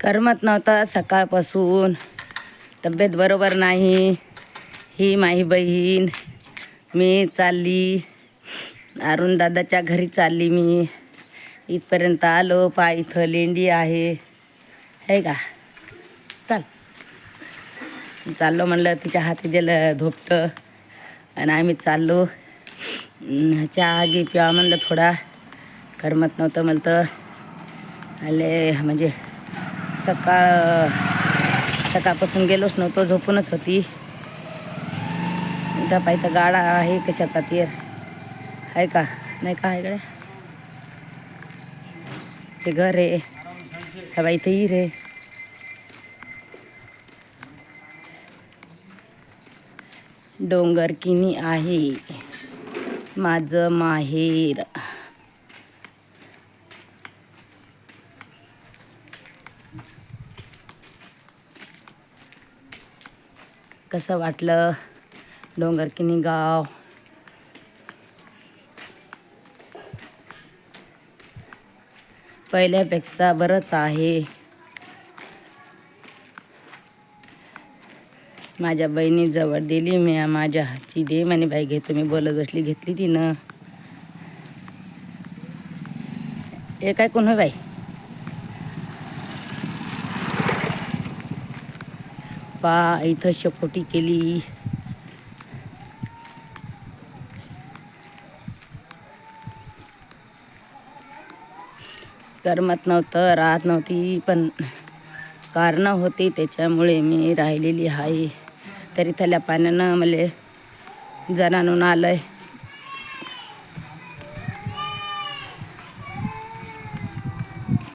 करमत नव्हतं सकाळपासून. तब्येत बरोबर नाही. ही माझी बहीण. मी चालली. अरुण दादाच्या घरी चालली मी. इथपर्यंत आलो. पा इथं लेंडी आहे. है का? चाल. चाललो म्हणलं तिच्या हाती दिलं धोपटं. आणि आम्ही चाललो. चहा घे पिवा म्हणलं थोडा. करमत नव्हतं म्हणतं आले म्हणजे सकाळ सकाळपासून गेलोच नव्हतो झोपूनच होती. इथं पाहिजे गाडा आहे कशाचा तीर. आहे का? नाही का इकडे? ते घर आहे. त्या बाई इथं हिर आहे. डोंगर किनी आहे. माझं माहेर. कसं वाटलं? डोंगर किनी गाव पहिल्यापेक्षा बरंच आहे. माझ्या बहिणीजवळ दिली मी माझ्या हातची दे म्हणे बाई घेतो मी बोलत बसली घेतली तिनं. हे काय कोण बाई? पा इथं शेकोटी केली. करमत नव्हतं राहत नव्हती पण कारणं होती त्याच्यामुळे मी राहिलेली आहे. तरी त्याला पाण्यानं मला जनानून आलं आहे